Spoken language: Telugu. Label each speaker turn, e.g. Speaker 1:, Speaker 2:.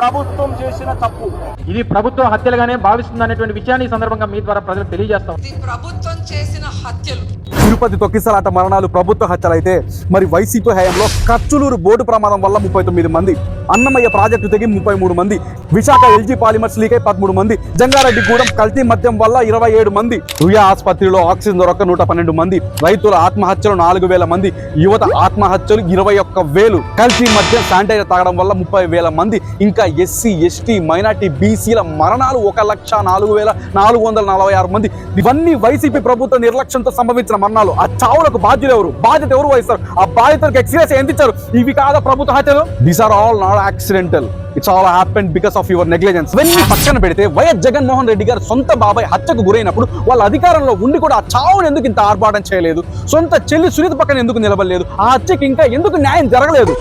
Speaker 1: ప్రభుత్వం చేసిన తప్పు.
Speaker 2: ఇది ప్రభుత్వ హత్యలుగానే భావిస్తుంది అనేటువంటి విషయాన్ని ఈ సందర్భంగా మీ ద్వారా ప్రజలకు తెలియజేస్తాం.
Speaker 3: ఇది ప్రభుత్వం చేసిన హత్యలు.
Speaker 4: తిరుపతి తొక్కిసలాట మరణాలు ప్రభుత్వ హత్యలైతే మరి వైసీపీ హయాంలో ఖర్చులూరు బోర్డు ప్రమాదం వల్ల ముప్పై తొమ్మిది మంది అన్నమయ్య ప్రాజెక్టు తెగి ముప్పై మూడు మంది విశాఖ ఎల్జీ పాలిమర్స్ లీక్ అయి పదమూడు మంది జంగారెడ్డిగూడెం కల్తీ మద్యం వల్ల ఇరవై ఏడు మంది రుయా ఆసుపత్రిలో ఆక్సిజన్ దొరక్క నూట పన్నెండు మంది రైతుల ఆత్మహత్యలు నాలుగు వేల మంది యువత ఆత్మహత్యలు ఇరవై ఒక్క వేలు కల్తీ మద్యం శానిటైజర్ తాగడం వల్ల ముప్పై వేల మంది ఇంకా ఎస్సీ ఎస్టీ మైనార్టీ బీసీల మరణాలు ఒక లక్ష నాలుగు వేల నాలుగు వందల నలభై ఆరు మంది. ఇవన్నీ వైసీపీ ప్రభుత్వ నిర్లక్ష్యంతో సంభవించిన మరణాలు. ఆ చావులకు బాధ్యులు ఎవరు? బాధ్యత ఎవరు వహిస్తారు? ఆ బాధితులకు ఎక్స్పీరియన్స్ ఎంత ఇచ్చారు? ఇవి కాదా ప్రభుత్వ హత్యలు. These are all not accidental it's all happen because of your negligence ఇవన్నీ పక్కన పెడితే వైఎస్ జగన్మోహన్ రెడ్డి గారు సొంత బాబాయ్ హత్యకు గురైనప్పుడు వాళ్ళ అధికారంలో ఉండి కూడా ఆ చావును ఎందుకు ఇంత ఆర్భాటం చేయలేదు? సొంత చెల్లి సునీత పక్కన ఎందుకు నిలబడలేదు? ఆ హత్యకి ఇంకా ఎందుకు న్యాయం జరగలేదు?